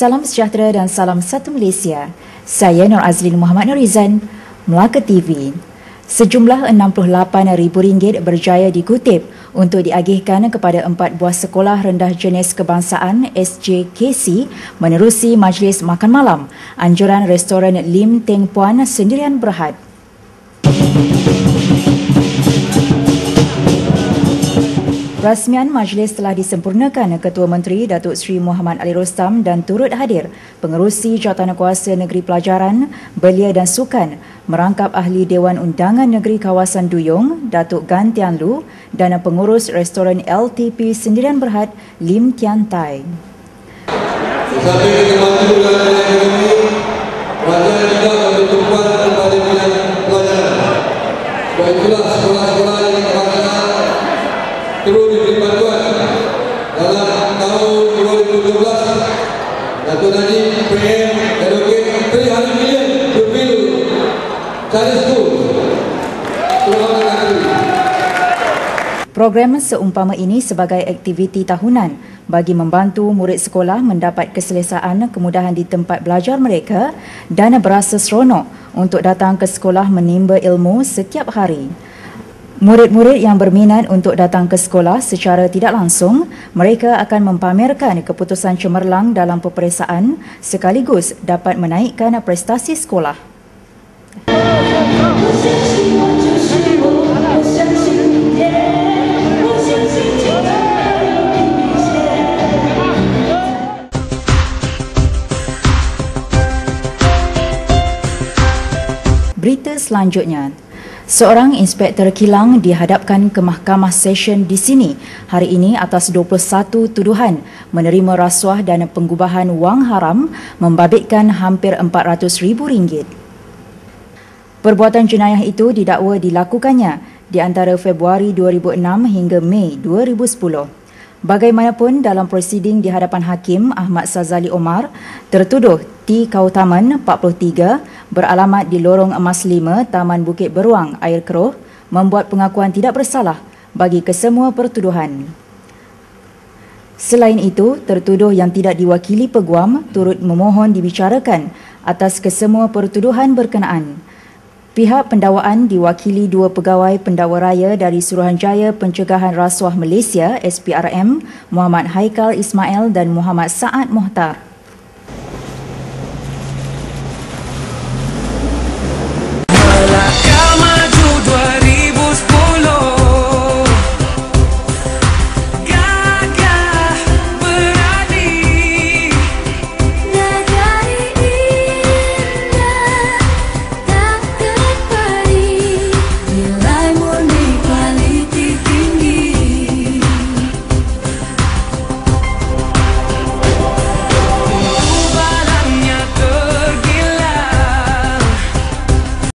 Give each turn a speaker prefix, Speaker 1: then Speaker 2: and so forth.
Speaker 1: Salam sejahtera dan salam satu Malaysia. Saya Nur Azlin Muhammad Nurizan, Melaka TV. Sejumlah RM68,000 berjaya dikutip untuk diagihkan kepada empat buah sekolah rendah jenis kebangsaan SJKC menerusi Majlis Makan Malam anjuran restoran Lim Teng Puan Sendirian Berhad. Rasmian majlis telah disempurnakan Ketua Menteri Datuk Seri Muhammad Ali Rostam dan turut hadir pengerusi Jawatankuasa Negeri Pelajaran, Belia dan Sukan, merangkap ahli Dewan Undangan Negeri Kawasan Duyung, Datuk Gan Tian Lu dan pengurus restoran LTP Sendirian Berhad, Lim Tian Tai.
Speaker 2: Itulah sekolah-sekolah yang kebangsaan terus diberi bantuan dalam tahun 2012 Datuk Najib PM allocate 300 million to build Chinese school terutama negeri
Speaker 1: Program seumpama ini sebagai aktiviti tahunan bagi membantu murid sekolah mendapat keselesaan kemudahan di tempat belajar mereka dan berasa seronok untuk datang ke sekolah menimba ilmu setiap hari. Murid-murid yang berminat untuk datang ke sekolah secara tidak langsung, mereka akan mempamerkan keputusan cemerlang dalam peperiksaan sekaligus dapat menaikkan prestasi sekolah. Berita selanjutnya, Seorang inspektor kilang dihadapkan ke Mahkamah Session di sini hari ini atas 21 tuduhan menerima rasuah dan penggubahan wang haram membabitkan hampir RM400,000. Perbuatan jenayah itu didakwa dilakukannya di antara Februari 2006 hingga Mei 2010. Bagaimanapun dalam prosiding di hadapan Hakim Ahmad Sazali Omar, tertuduh T. Kautaman 43 beralamat di Lorong Emas 5 Taman Bukit Beruang, Air Keroh membuat pengakuan tidak bersalah bagi kesemua pertuduhan. Selain itu, tertuduh yang tidak diwakili peguam turut memohon dibicarakan atas kesemua pertuduhan berkenaan. Pihak pendakwaan diwakili dua pegawai pendakwa raya dari Suruhanjaya Pencegahan Rasuah Malaysia SPRM, Muhammad Haikal Ismail dan Muhammad Saad Mohtar.